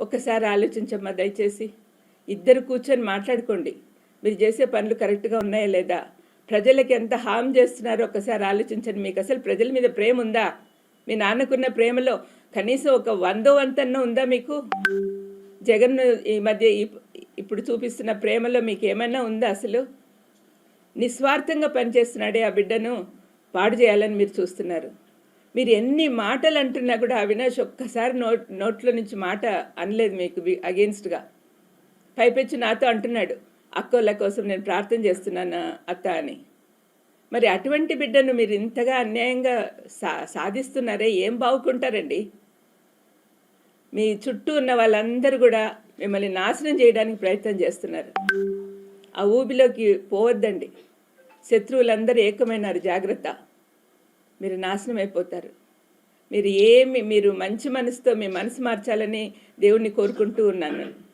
ఒక్కసారి ఆలోచించమ్మా దయచేసి. ఇద్దరు కూర్చొని మాట్లాడుకోండి. మీరు చేసే పనులు కరెక్ట్గా ఉన్నాయా లేదా? ప్రజలకి ఎంత హామ్ చేస్తున్నారో ఒక్కసారి ఆలోచించండి. మీకు అసలు ప్రజల మీద ప్రేమ ఉందా? మీ నాన్నకున్న ప్రేమలో కనీసం ఒక వందో వంతన్న ఉందా మీకు? జగన్ ఈ మధ్య ఇప్పుడు చూపిస్తున్న ప్రేమలో మీకు ఏమైనా ఉందా అసలు? నిస్వార్థంగా పనిచేస్తున్నాడే ఆ బిడ్డను పాడు చేయాలని మీరు చూస్తున్నారు. మీరు ఎన్ని మాటలు అంటున్నా కూడా అవినాష్ ఒక్కసారి నోట్ నోట్లో నుంచి మాట అనలేదు మీకు అగేన్స్ట్గా పైపెచ్చి నాతో అంటున్నాడు అక్కోళ్ళ కోసం నేను ప్రార్థన చేస్తున్నాను అత్త అని. మరి అటువంటి బిడ్డను మీరు ఇంతగా అన్యాయంగా సా సాధిస్తున్నారే? ఏం బాగుకుంటారండి మీ చుట్టూ ఉన్న వాళ్ళందరూ కూడా మిమ్మల్ని నాశనం చేయడానికి ప్రయత్నం చేస్తున్నారు. ఆ ఊబిలోకి పోవద్దండి. శత్రువులందరూ ఏకమైనారు జాగ్రత్త. మీరు నాశనం అయిపోతారు. మీరు ఏమి మీరు మంచి మనసుతో మీ మనసు మార్చాలని దేవుణ్ణి కోరుకుంటూ ఉన్నాను.